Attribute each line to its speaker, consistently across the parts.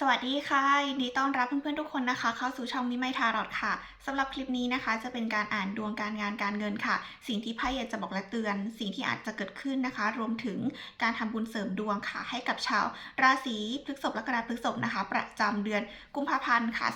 Speaker 1: สวัสดีค่ะยินดีต้อนรับเพื่อนๆทุกคนนะคะ เข้าสู่ช่องมิไมทารอดค่ะสำหรับคลิปนี้นะคะ จะเป็นการอ่านดวงการงานการเงินค่ะ สิ่งที่ไพ่อยากจะบอกและเตือน สิ่งที่อาจจะเกิดขึ้นนะคะ รวมถึงการทำบุญเสริมดวงค่ะ ให้กับชาว ราศีพฤษภและกรกฎาพฤษภนะคะ ประจำเดือนกุมภาพันธ์ค่ะ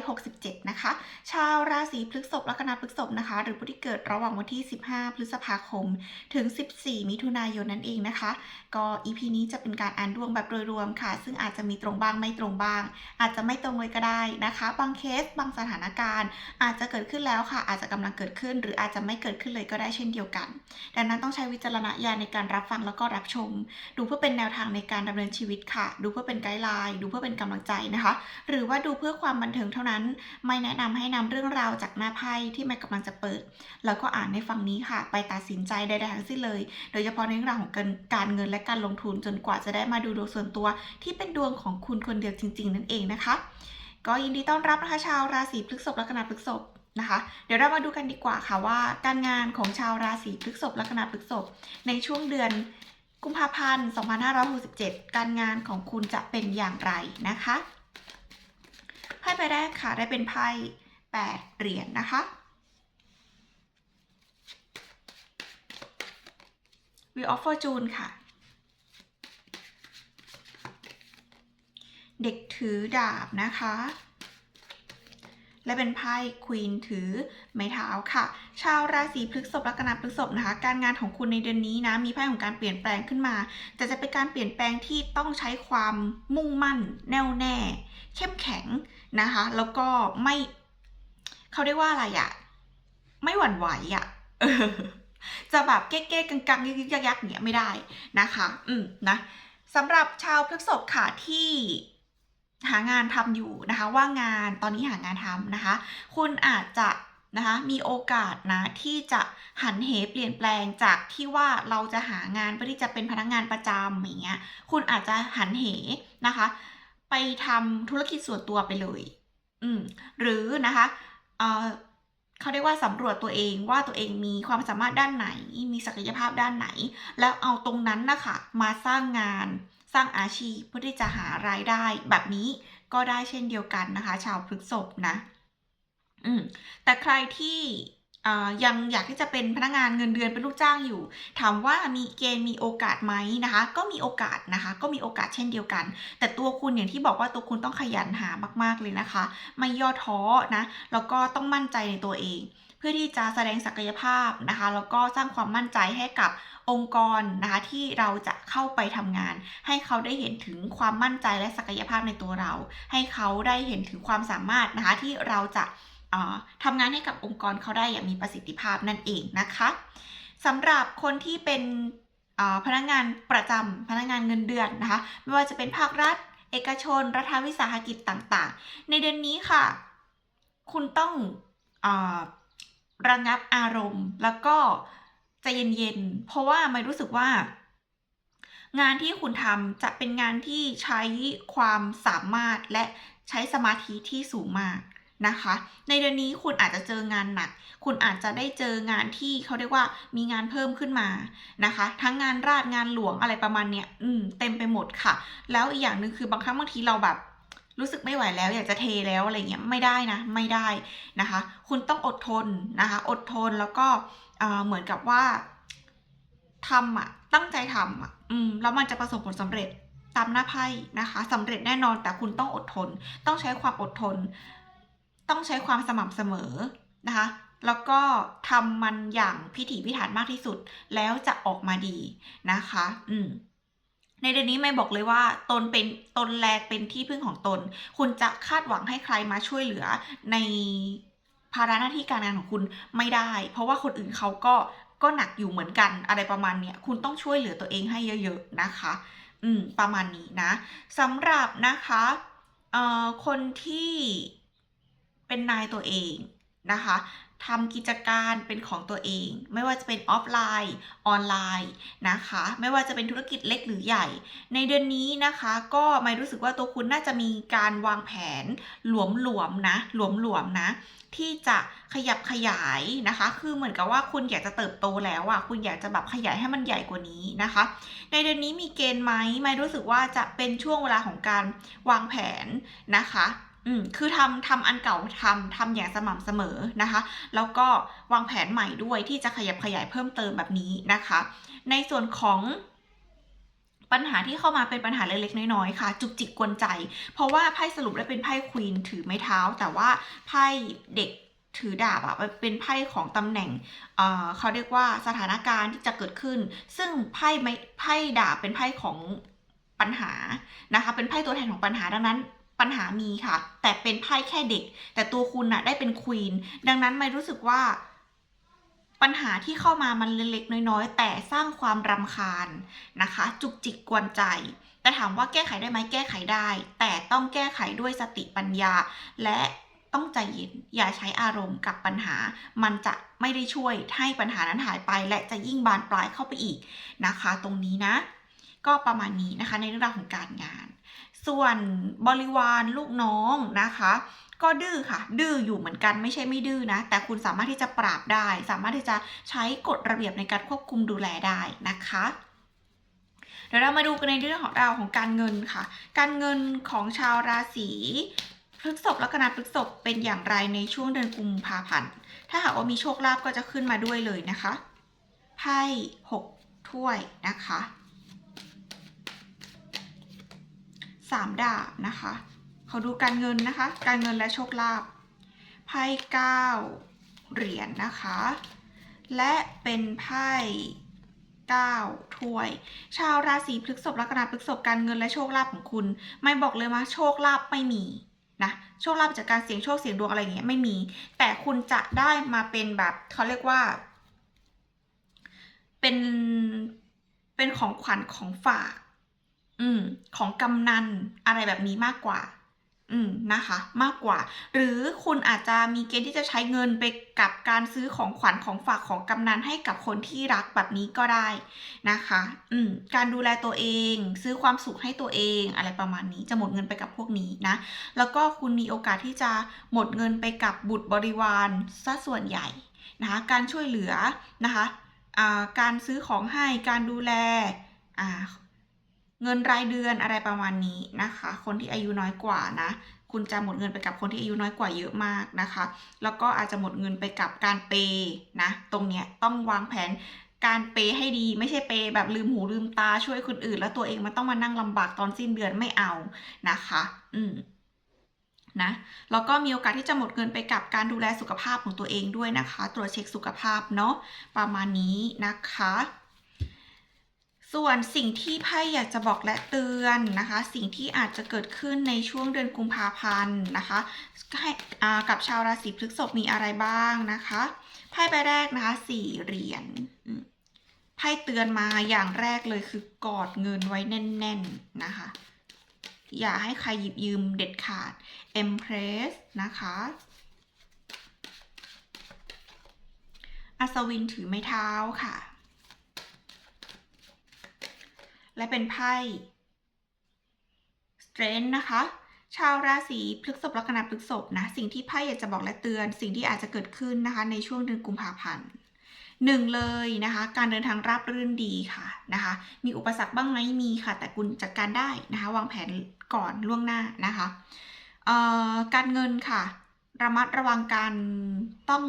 Speaker 1: 2567 นะคะ ชาวราศีพฤษภและกรกฎาพฤษภนะคะ หรือผู้ที่เกิดระหว่างวันที่ 15 พฤษภาคม ถึง 14 มิถุนายนนั่นเองนะคะ ก็ EP นี้จะเป็นการอ่านดวงแบบโดยรวมค่ะ ซึ่งอาจจะมีรงบ้างไม่ตรงบ้าง อาจจะไม่ตรงเลยก็ได้นะคะ บางเคสบางสถานการณ์ อาจจะเกิดขึ้นแล้วค่ะ อาจจะกำลังเกิดขึ้น หรืออาจจะไม่เกิดขึ้นเลยก็ได้เช่นเดียวกัน ดังนั้นต้องใช้วิจารณญาณในการรับฟังแล้วก็รับชม ดูเพื่อเป็นแนวทางในการดำเนินชีวิตค่ะ ดูเพื่อเป็นไกด์ไลน์ดูเพื่อเป็นกำลังใจนะคะ หรือว่าดูเพื่อความบันเทิงเท่านั้น ไม่แนะนำให้นำเรื่องราวจากหน้าไพ่ที่แม่กำลังจะเปิด แล้วก็อ่านในฝั่งนี้ค่ะ ไปตัดสินใจใดๆทั้งสิ้นเลย โดยเฉพาะในเรื่องราวของการเงินและการลงทุนจนกว่าจะได้มาดูดวงส่วนตัวที่เป็นดวงของคุณคนเดียวจริง ๆ นั่นเองนะคะ ก็ยินดีต้อนรับนะคะชาวราศีพฤษภและกนาพฤษภนะคะ เดี๋ยวเรามาดูกันดีกว่าค่ะว่าการงานของชาวราศีพฤษภและกนาพฤษภในช่วงเดือนกุมภาพันธ์ 2567 การงานของคุณจะเป็นอย่างไรนะคะไพ่ใบแรกค่ะได้เป็นไพ่8เหรียญนะคะ Wheel of Fortune ค่ะ เด็กถือดาบนะคะ และเป็นไพ่ควีนถือไม้เท้าค่ะ ชาวราศีพฤษภลัคนาพฤษภนะคะ การงานของคุณในเดือนนี้นะ มีไพ่ของการเปลี่ยนแปลงขึ้นมา แต่จะเป็นการเปลี่ยนแปลงที่ต้องใช้ความมุ่งมั่น แน่วแน่ เข้มแข็งนะคะ แล้วก็ไม่ เขาเรียกว่าอะไรอะไม่หวั่นไหวอะจะแบบเก๊ๆกังๆยึกยักๆอย่างเงี้ยไม่ได้นะคะ อืมนะสำหรับชาวพฤษภค่ะที่ หางานทำอยู่นะคะว่างงานตอนนี้หางานทำนะคะ คุณอาจจะนะคะมีโอกาสนะที่จะหันเหเปลี่ยนแปลงจากที่ว่าเราจะหางานเพื่อที่จะเป็นพนักงานประจำอย่างเงี้ยคุณอาจจะหันเหนะคะ ไปทำธุรกิจส่วนตัวไปเลย อืมหรือนะคะเอ่อเขาเรียกว่าสำรวจตัวเองว่าตัวเองมีความสามารถด้านไหน มีศักยภาพด้านไหน แล้วเอาตรงนั้นนะคะมาสร้างงาน สร้างอาชีพเพื่อที่จะหารายได้แบบนี้ก็ได้เช่นเดียวกันนะคะ ชาวพฤษภนะอืมแต่ใครที่อ่ายังอยากที่จะเป็นพนักงานเงินเดือนเป็นลูกจ้างอยู่ ถามว่ามีเกณฑ์มีโอกาสไหมนะคะ ก็มีโอกาสนะคะ ก็มีโอกาสเช่นเดียวกัน แต่ตัวคุณอย่างที่บอกว่าตัวคุณต้องขยันหามาก ๆเลยนะคะ ไม่ย่อท้อนะแล้วก็ต้องมั่นใจในตัวเอง พื่อที่จะแสดงศักยภาพนะคะแล้วก็สร้างความมั่นใจให้กับองค์กรนะคะที่เราจะเข้าไปทำงาน ให้เขาได้เห็นถึงความมั่นใจและศักยภาพในตัวเรา ให้เขาได้เห็นถึงความสามารถนะคะที่เราจะเอ่อทำงานให้กับองค์กรเขาได้อย่างมีประสิทธิภาพนั่นเองนะคะสำหรับคนที่เป็นเอ่อพนักงานประจำพนักงานเงินเดือนนะคะไม่ว่าจะเป็นภาครัฐ เอกชน รัฐวิสาหกิจต่างๆ ในเดือนนี้ค่ะ คุณต้องเออ ระงับอารมณ์ แล้วก็ใจเย็นๆ เพราะว่าไม่รู้สึกว่า งานที่คุณทำจะเป็นงานที่ใช้ความสามารถและใช้สมาธิที่สูงมากนะคะ ในเดือนนี้คุณอาจจะเจองานหนัก คุณอาจจะได้เจองานที่เขาเรียกว่ามีงานเพิ่มขึ้นมานะคะ ทั้งงานราชงานหลวงอะไรประมาณเนี้ย อืม เต็มไปหมดค่ะ แล้วอีกอย่างหนึ่งคือบางครั้งบางทีเราแบบ รู้สึกไม่ไหวแล้วอยากจะเทแล้วอะไรเงี้ยไม่ได้นะไม่ได้นะคะ คุณต้องอดทนนะคะ อดทนแล้วก็เเหมือนกับว่าทำอะตั้งใจทำอะอืมแล้วมันจะประสบผลสำเร็จตามหน้าไพ่นะคะสำเร็จแน่นอนแต่คุณต้องอดทน ต้องใช้ความอดทน ต้องใช้ความสม่ำเสมอนะคะแล้วก็ทำมันอย่างพิถีพิถันมากที่สุด แล้วจะออกมาดีนะคะ อืม ในเดือนนี้ไม่บอกเลยว่าตนเป็นตนแลเป็นที่พึ่งของตน คุณจะคาดหวังให้ใครมาช่วยเหลือในภาระหน้าที่การงานของคุณไม่ได้ เพราะว่าคนอื่นเขาก็ก็หนักอยู่เหมือนกันอะไรประมาณเนี้ยคุณต้องช่วยเหลือตัวเองให้เยอะๆนะคะ อืม ประมาณนี้นะสำหรับนะคะเอ่อคนที่เป็นนายตัวเองนะคะ ทำกิจการเป็นของตัวเอง ไม่ว่าจะเป็นออฟไลน์ออนไลน์นะคะ ไม่ว่าจะเป็นธุรกิจเล็กหรือใหญ่ ในเดือนนี้นะคะ ก็ไม่รู้สึกว่าตัวคุณน่าจะมีการวางแผนหลวมๆนะหลวมๆนะ ที่จะขยับขยายนะคะ คือเหมือนกับว่าคุณอยากจะเติบโตแล้วอะคุณอยากจะแบบขยายให้มันใหญ่กว่านี้นะคะ ในเดือนนี้มีเกณฑ์ไหมไม่รู้สึกว่าจะเป็นช่วงเวลาของการวางแผนนะคะ อืมคือทำทำอันเก่าทำทำอย่างสม่ำเสมอนะคะ แล้วก็วางแผนใหม่ด้วยที่จะขยับขยายเพิ่มเติมแบบนี้นะคะ ในส่วนของปัญหาที่เข้ามาเป็นปัญหาเล็กๆน้อยๆค่ะ จุกจิกกวนใจ เพราะว่าไพ่สรุปแล้วเป็นไพ่ควีนถือไม้เท้า แต่ว่าไพ่เด็กถือดาบอะเป็นไพ่ของตำแหน่งเเขาเรียกว่าสถานการณ์ที่จะเกิดขึ้น ซึ่งไพ่ไม้ไพ่ดาบเป็นไพ่ของปัญหานะคะ เป็นไพ่ตัวแทนของปัญหาดังนั้น ปัญหามีค่ะ แต่เป็นไพ่แค่เด็ก แต่ตัวคุณน่ะได้เป็นควีนดังนั้นไม่รู้สึกว่า ปัญหาที่เข้ามามันเล็กๆน้อยๆ แต่สร้างความรำคาญนะคะ จุกจิกกวนใจ แต่ถามว่าแก้ไขได้ไหมแก้ไขได้ แต่ต้องแก้ไขด้วยสติปัญญา และต้องใจเย็นอย่าใช้อารมณ์กับปัญหา มันจะไม่ได้ช่วยให้ปัญหานั้นหายไป และจะยิ่งบานปลายเข้าไปอีกนะคะ ตรงนี้นะ ก็ประมาณนี้นะคะในเรื่องราวของการงาน ส่วนบริวารลูกน้องนะคะ ก็ดื้อค่ะ ดื้ออยู่เหมือนกันไม่ใช่ไม่ดื้อนะ แต่คุณสามารถที่จะปราบได้ สามารถที่จะใช้กฎระเบียบในการควบคุมดูแลได้นะคะเดี๋ยวเรามาดูกันในเรื่องของเราวของการเงินค่ะ การเงินของชาวราศีพฤษภและกนาพฤษภเป็นอย่างไรในช่วงเดือนกุมภาพันธ์ ถ้าหากว่ามีโชคลาภก็จะขึ้นมาด้วยเลยนะคะ ไพ่หกถ้วยนะคะ สามดาบนะคะเขาดูการเงินนะคะ การเงินและโชคลาภไพ่เก้าเหรียญนนะคะ และเป็นไพ่เก้าถ้วย ชาวราศีพฤษภลัคนาพฤษภการเงินและโชคลาภของคุณ ไม่บอกเลยว่าโชคลาภไม่มีนะโชคลาภจากการเสี่ยงโชคเสี่ยงดวงอะไรอย่างเงี้ยไม่มี แต่คุณจะได้มาเป็นแบบเขาเรียกว่า เป็นเป็นของขวัญของฝาก อืมของกำนันอะไรแบบนี้มากกว่า อืมนะคะ มากกว่า หรือคุณอาจจะมีเกณฑ์ที่จะใช้เงินไปกับการซื้อของขวัญของฝากของกำนันให้กับคนที่รักแบบนี้ก็ได้นะคะ อืมการดูแลตัวเอง ซื้อความสุขให้ตัวเองอะไรประมาณนี้จะหมดเงินไปกับพวกนี้นะ แล้วก็คุณมีโอกาสที่จะหมดเงินไปกับบุตรบริวารซะส่วนใหญ่นะคะการช่วยเหลือนะคะอ่าการซื้อของให้การดูแลอ่า เงินรายเดือนอะไรประมาณนี้นะคะ คนที่อายุน้อยกว่านะคุณจะหมดเงินไปกับคนที่อายุน้อยกว่าเยอะมากนะคะ แล้วก็อาจจะหมดเงินไปกับการเปย์นะ ตรงเนี้ยต้องวางแผนการเปย์ให้ดีไม่ใช่เปย์แบบลืมหูลืมตาช่วยคนอื่น แล้วตัวเองมันต้องมานั่งลำบากตอนสิ้นเดือนไม่เอานะคะ อืมนะแล้วก็มีโอกาสที่จะหมดเงินไปกับการดูแลสุขภาพของตัวเองด้วยนะคะ ตรวจเช็คสุขภาพเนาะประมาณนี้นะคะ ส่วนสิ่งที่ไพ่อยากจะบอกและเตือนนะคะ สิ่งที่อาจจะเกิดขึ้นในช่วงเดือนกุมภาพันธ์นะคะให้กับชาวราศีพฤษภมีอะไรบ้างนะคะไพ่ใบแรกนะคะสี่เหรียญไพ่เตือนมาอย่างแรกเลยคือกอดเงินไว้แน่น ๆนะคะ อย่าให้ใครหยิบยืมเด็ดขาด Empress นะคะอัศวินถือไม้เท้าค่ะ และเป็นไพ่ Strength นะคะ ชาวราศีพฤษภลัคนาพฤษภนะ สิ่งที่ไพ่อยากจะบอกและเตือน สิ่งที่อาจจะเกิดขึ้นนะคะ ในช่วงเดือนกุมภาพันธ์หนึ่งเลยนะคะ การเดินทางราบรื่นดีค่ะนะคะ มีอุปสรรคบ้างไหมมีค่ะ แต่คุณจัดการได้นะคะ วางแผนก่อนล่วงหน้านะคะการเงินค่ะ ระมัดระวังการต้อง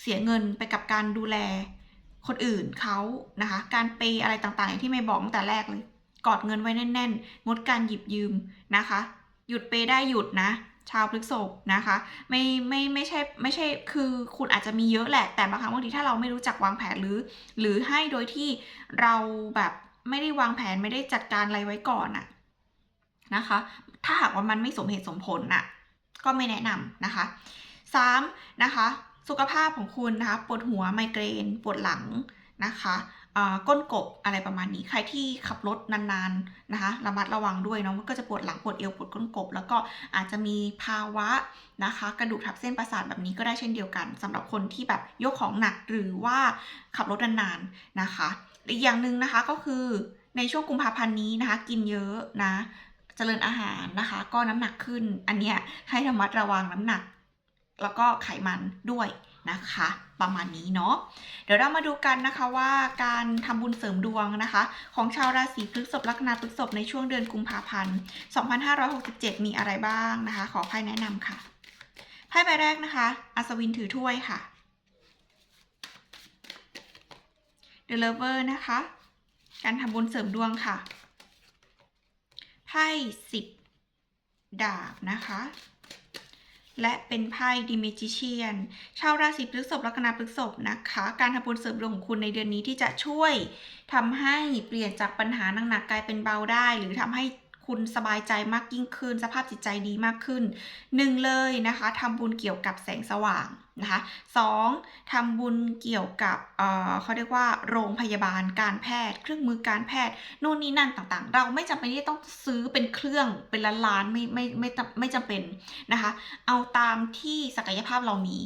Speaker 1: เสียเงินไปกับการดูแล คนอื่นเขานะคะ การเปย์อะไรต่างๆ อย่างที่ไม่บอกตั้งแต่แรกเลย กอดเงินไว้แน่น ๆ งดการหยิบยืมนะคะ หยุดเปย์ได้หยุดนะ ชาวพฤษภนะคะ ไม่ไม่ไม่ใช่ไม่ใช่คือคุณอาจจะมีเยอะแหละ แต่บางครั้งบางทีถ้าเราไม่รู้จักวางแผนหรือ หรือให้โดยที่เราแบบไม่ได้วางแผนไม่ได้จัดการอะไรไว้ก่อนอะนะคะ ถ้าหากว่ามันไม่สมเหตุสมผลน่ะก็ไม่แนะนำนะคะสามนะคะ สุขภาพของคุณนะคะ ปวดหัวไมเกรน ปวดหลังนะคะก้นกบอะไรประมาณนี้ ใครที่ขับรถนานๆนะคะระมัดระวังด้วยเนาะมันก็จะปวดหลังปวดเอวปวดก้นกบ แล้วก็อาจจะมีภาวะนะคะ กระดูกทับเส้นประสาทแบบนี้ก็ได้เช่นเดียวกันสำหรับคนที่แบบยกของหนักหรือว่าขับรถนานๆนะคะอีกอย่างหนึ่งนะคะก็คือในช่วงกุมภาพันธ์นี้นะคะ กินเยอะนะเจริญอาหารนะคะ ก็น้ำหนักขึ้น อันเนี้ยให้ระมัดระวังน้ำหนัก แล้วก็ไขมันด้วยนะคะ ประมาณนี้เนาะเดี๋ยวเรามาดูกันนะคะว่าการทำบุญเสริมดวงนะคะ ของชาวราศีพฤษภลัคนาพฤษภในช่วงเดือนกุมภาพันธ์ 2567 มีอะไรบ้างนะคะ ขอไพ่แนะนำค่ะไพ่ใบแรกนะคะ อัศวินถือถ้วยค่ะ The Lover นะคะ การทำบุญเสริมดวงค่ะ ไพ่สิบดาบนะคะ และเป็นไพ่ดิเมจิเชียน ชาวราศีพฤษภลัคนาพฤษภนะคะ การทำบุญเสริมดวงของคุณในเดือนนี้ที่จะช่วยทำให้เปลี่ยนจากปัญหาหนักๆกลายเป็นเบาได้ หรือทำให้คุณสบายใจมากยิ่งขึ้น สภาพจิตใจดีมากขึ้นหนึ่งเลยนะคะทำบุญเกี่ยวกับแสงสว่าง นะคะสองทำบุญเกี่ยวกับเเขาเรียกว่า โรงพยาบาลการแพทย์ เครื่องมือการแพทย์โน่นนี่นั่นต่างๆ เราไม่จำเป็นที่ต้องซื้อเป็นเครื่องเป็นล้านๆไม่ไม่ไม่ไม่ไม่จำเป็นนะคะเอาตามที่ศักยภาพเรามี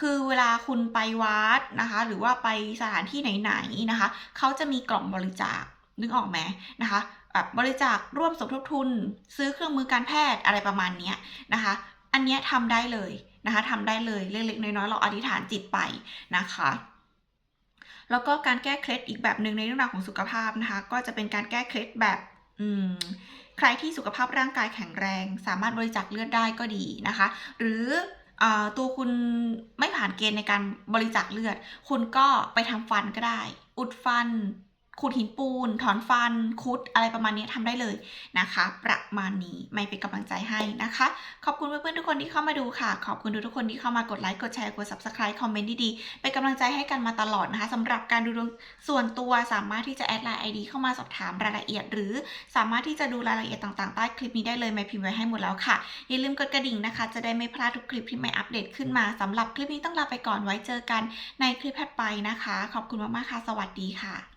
Speaker 1: คือเวลาคุณไปวัดนะคะหรือว่าไปสถานที่ไหนๆนะคะเขาจะมีกล่องบริจาคนึกออกไหมนะคะแบบบริจาคร่วมสมทบทุน ซื้อเครื่องมือการแพทย์อะไรประมาณนี้นะคะ อันนี้ทำได้เลย นะคะทำได้เลยเล็กๆน้อยๆเราอธิษฐานจิตไปนะคะแล้วก็การแก้เคล็ดอีกแบบหนึ่งในเรื่องราวของสุขภาพนะคะ ก็จะเป็นการแก้เคล็ดแบบอืมใครที่สุขภาพร่างกายแข็งแรง สามารถบริจาคเลือดได้ก็ดีนะคะ หรือเออตัวคุณไม่ผ่านเกณฑ์ในการบริจาคเลือด คุณก็ไปทำฟันก็ได้ อุดฟัน ขูดหินปูน ถอนฟัน คุดอะไรประมาณนี้ทำได้เลยนะคะ ประมาณนี้ไม่เป็นกำลังใจให้นะคะ ขอบคุณเพื่อนๆทุกคนที่เข้ามาดูค่ะ ขอบคุณทุกคนที่เข้ามากดไลค์กดแชร์กด subscribe คอมเมนต์ดีๆเป็นกำลังใจให้กันมาตลอดนะคะสำหรับการดูดวงส่วนตัวสามารถที่จะแอดไลน์ ID เข้ามาสอบถามรายละเอียด หรือสามารถที่จะดูรายละเอียดต่างๆใต้คลิปนี้ได้เลยไม่พิมพ์ไว้ให้หมดแล้วค่ะอย่าลืมกดกระดิ่งนะคะ จะได้ไม่พลาดทุกคลิปที่ไม่อัปเดตขึ้นมาสำหรับคลิปนี้ต้องลาไปก่อนไว้เจอกันในคลิปถัดไปนะคะ ขอบคุณมากๆค่ะ สวัสดีค่ะ